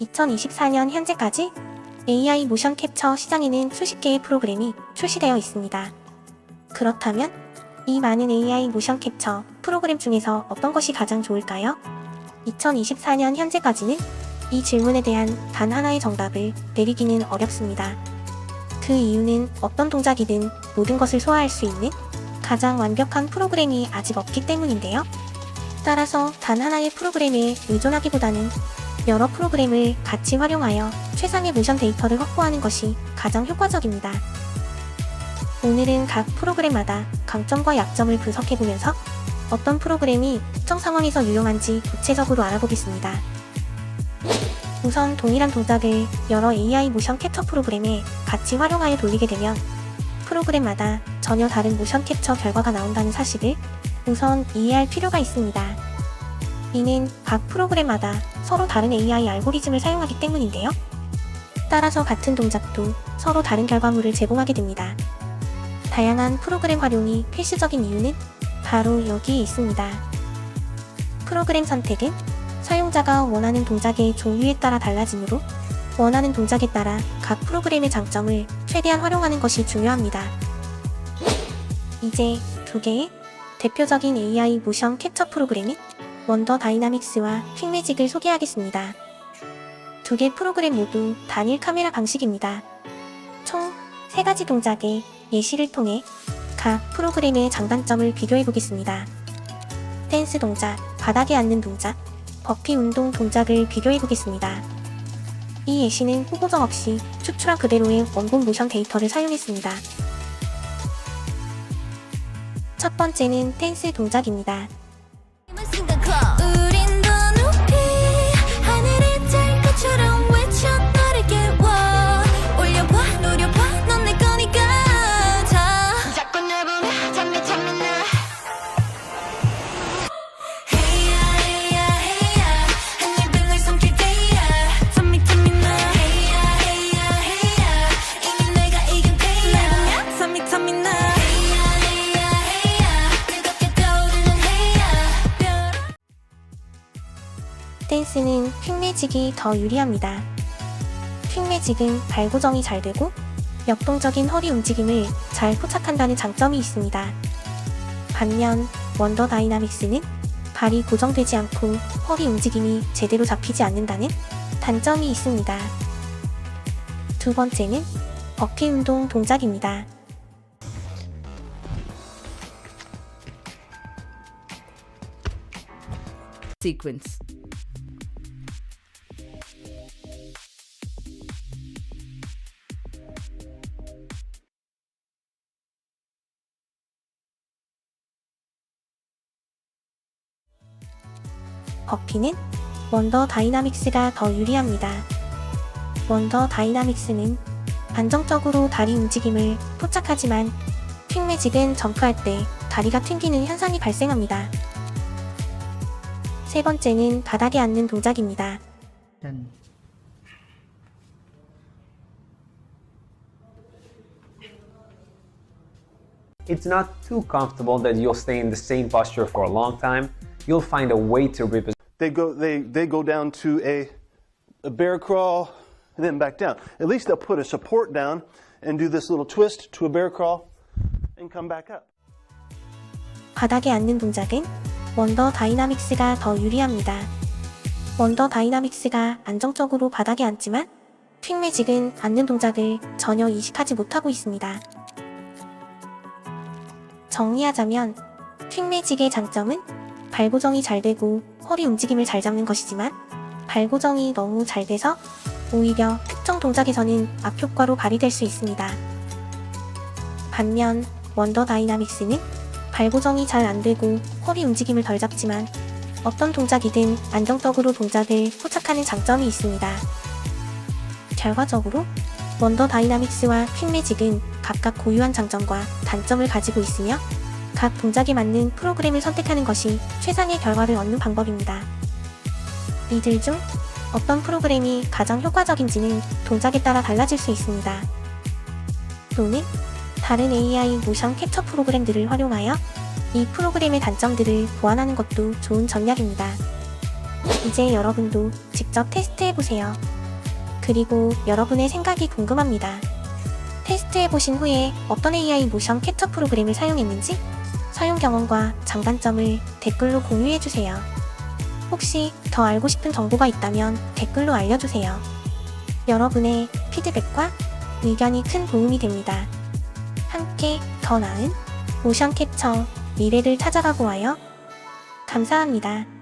2024년 현재까지 AI 모션 캡처 시장에는 수십 개의 프로그램이 출시되어 있습니다. 그렇다면 이 많은 AI 모션 캡처 프로그램 중에서 어떤 것이 가장 좋을까요? 2024년 현재까지는 이 질문에 대한 단 하나의 정답을 내리기는 어렵습니다. 그 이유는 어떤 동작이든 모든 것을 소화할 수 있는 가장 완벽한 프로그램이 아직 없기 때문인데요. 따라서 단 하나의 프로그램에 의존하기보다는 여러 프로그램을 같이 활용하여 최상의 모션 데이터를 확보하는 것이 가장 효과적입니다. 오늘은 각 프로그램마다 강점과 약점을 분석해보면서 어떤 프로그램이 특정 상황에서 유용한지 구체적으로 알아보겠습니다. 우선 동일한 동작을 여러 AI 모션 캡처 프로그램에 같이 활용하여 돌리게 되면 프로그램마다 전혀 다른 모션 캡처 결과가 나온다는 사실을 우선 이해할 필요가 있습니다. 이는 각 프로그램마다 서로 다른 AI 알고리즘을 사용하기 때문인데요. 따라서 같은 동작도 서로 다른 결과물을 제공하게 됩니다. 다양한 프로그램 활용이 필수적인 이유는 바로 여기에 있습니다. 프로그램 선택은 사용자가 원하는 동작의 종류에 따라 달라지므로 원하는 동작에 따라 각 프로그램의 장점을 최대한 활용하는 것이 중요합니다. 이제 두 개의 대표적인 AI 모션 캡처 프로그램인 원더 다이나믹스와 퀵매직을 소개하겠습니다. 두 개 프로그램 모두 단일 카메라 방식입니다. 총세 가지 동작의 예시를 통해 각 프로그램의 장단점을 비교해 보겠습니다. 댄스 동작, 바닥에 앉는 동작, 버피 운동 동작을 비교해 보겠습니다. 이 예시는 후보정 없이 추출한 그대로의 원본 모션 데이터를 사용했습니다. 첫 번째는 댄스 동작입니다. 댄스는 퀵매직이 더 유리합니다. 퀵매직은 발 고정이 잘 되고 역동적인 허리 움직임을 잘 포착한다는 장점이 있습니다. 반면 원더 다이나믹스는 발이 고정되지 않고 허리 움직임이 제대로 잡히지 않는다는 단점이 있습니다. 두 번째는 버피 운동 동작입니다. sequence. 버피는 원더 다이나믹스가 더 유리합니다. 원더 다이나믹스는 안정적으로 다리 움직임을 포착하지만 퀵매직은 점프할 때 다리가 튕기는 현상이 발생합니다. 세 번째는 바닥에 앉는 동작입니다. Done. It's not too comfortable that you'll stay in the same posture for a long time. You'll find a way to reposition they go they they go down to a a bear crawl and then back down. At least they'll put a support down and do this little twist to a bear crawl and come back up. 바닥에 앉는 동작은 원더 다이나믹스가 더 유리합니다. 원더 다이나믹스가 안정적으로 바닥에 앉지만 퀵매직은 앉는 동작을 전혀 이식하지 못하고 있습니다. 정리하자면 퀵매직의 장점은 발 고정이 잘 되고 허리 움직임을 잘 잡는 것이지만 발 고정이 너무 잘 돼서 오히려 특정 동작에서는 악효과로 발휘될 수 있습니다. 반면 원더 다이나믹스는 발 고정이 잘 안 되고 허리 움직임을 덜 잡지만 어떤 동작이든 안정적으로 동작을 포착하는 장점이 있습니다. 결과적으로 원더 다이나믹스와 퀵매직은 각각 고유한 장점과 단점을 가지고 있으며 각 동작에 맞는 프로그램을 선택하는 것이 최상의 결과를 얻는 방법입니다. 이들 중 어떤 프로그램이 가장 효과적인지는 동작에 따라 달라질 수 있습니다. 또는 다른 AI 모션 캡처 프로그램들을 활용하여 이 프로그램의 단점들을 보완하는 것도 좋은 전략입니다. 이제 여러분도 직접 테스트해보세요. 그리고 여러분의 생각이 궁금합니다. 테스트해보신 후에 어떤 AI 모션 캡처 프로그램을 사용했는지 사용 경험과 장단점을 댓글로 공유해주세요. 혹시 더 알고 싶은 정보가 있다면 댓글로 알려주세요. 여러분의 피드백과 의견이 큰 도움이 됩니다. 함께 더 나은 모션 캡처 미래를 찾아가고 와요. 감사합니다.